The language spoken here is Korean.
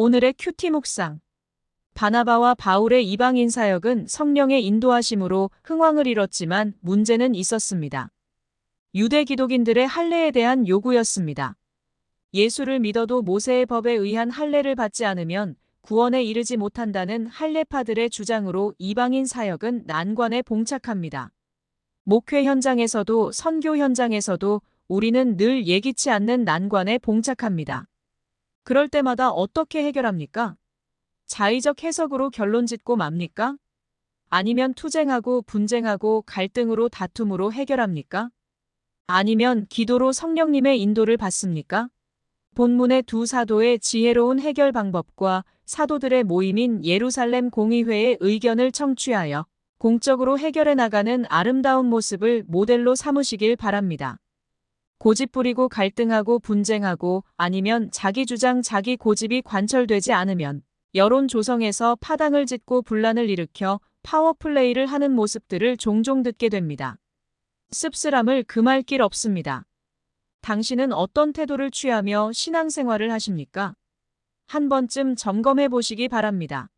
오늘의 큐티 묵상. 바나바와 바울의 이방인 사역은 성령의 인도하심으로 흥황을 이뤘지만 문제는 있었습니다. 유대 기독인들의 할례에 대한 요구였습니다. 예수를 믿어도 모세의 법에 의한 할례를 받지 않으면 구원에 이르지 못한다는 할례파들의 주장으로 이방인 사역은 난관에 봉착합니다. 목회 현장에서도 선교 현장에서도 우리는 늘 예기치 않는 난관에 봉착합니다. 그럴 때마다 어떻게 해결합니까? 자의적 해석으로 결론 짓고 맙니까? 아니면 투쟁하고 분쟁하고 갈등으로 다툼으로 해결합니까? 아니면 기도로 성령님의 인도를 받습니까? 본문의 두 사도의 지혜로운 해결 방법과 사도들의 모임인 예루살렘 공의회의 의견을 청취하여 공적으로 해결해 나가는 아름다운 모습을 모델로 삼으시길 바랍니다. 고집 부리고 갈등하고 분쟁하고 아니면 자기 주장 자기 고집이 관철되지 않으면 여론 조성에서 파당을 짓고 분란을 일으켜 파워플레이를 하는 모습들을 종종 듣게 됩니다. 씁쓸함을 금할 길 없습니다. 당신은 어떤 태도를 취하며 신앙생활을 하십니까? 한 번쯤 점검해 보시기 바랍니다.